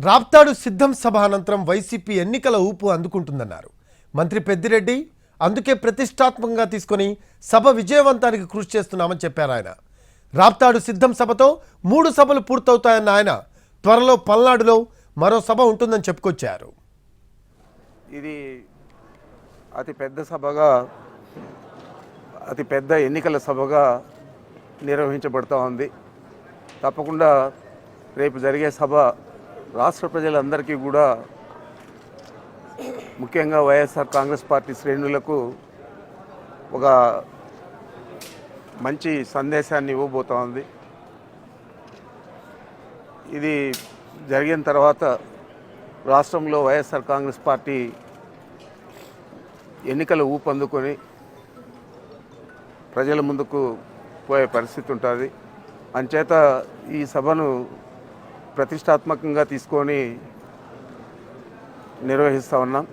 రాప్తాడు సిద్ధం సభ అనంతరం వైసీపీ ఎన్నికల ఊపు అందుకుంటుందన్నారు. మంత్రి పెద్దిరెడ్డి అందుకే ప్రతిష్టాత్మకంగా తీసుకొని సభ విజయవంతానికి కృషి చేస్తున్నామని చెప్పారు ఆయన. రాప్తాడు సిద్ధం సభతో మూడు సభలు పూర్తవుతాయన్న ఆయన త్వరలో పల్నాడులో మరో సభ ఉంటుందని చెప్పుకొచ్చారు. ఇది అతి పెద్ద సభగా అతి పెద్ద ఎన్నికల సభగా నిర్వహించబడుతూ ఉంది. తప్పకుండా రేపు జరిగే సభ రాష్ట్ర ప్రజలందరికీ కూడా ముఖ్యంగా వైఎస్ఆర్ కాంగ్రెస్ పార్టీ శ్రేణులకు ఒక మంచి సందేశాన్ని ఇవ్వబోతా ఉంది. ఇది జరిగిన తర్వాత రాష్ట్రంలో వైఎస్ఆర్ కాంగ్రెస్ పార్టీ ఎన్నికలు ఊపందుకొని ప్రజల ముందుకు పోయే పరిస్థితి ఉంటుంది. అంచేత ఈ సభను ప్రతిష్టాత్మకంగా తీసుకొని నిర్వహిస్తూ ఉన్నాం.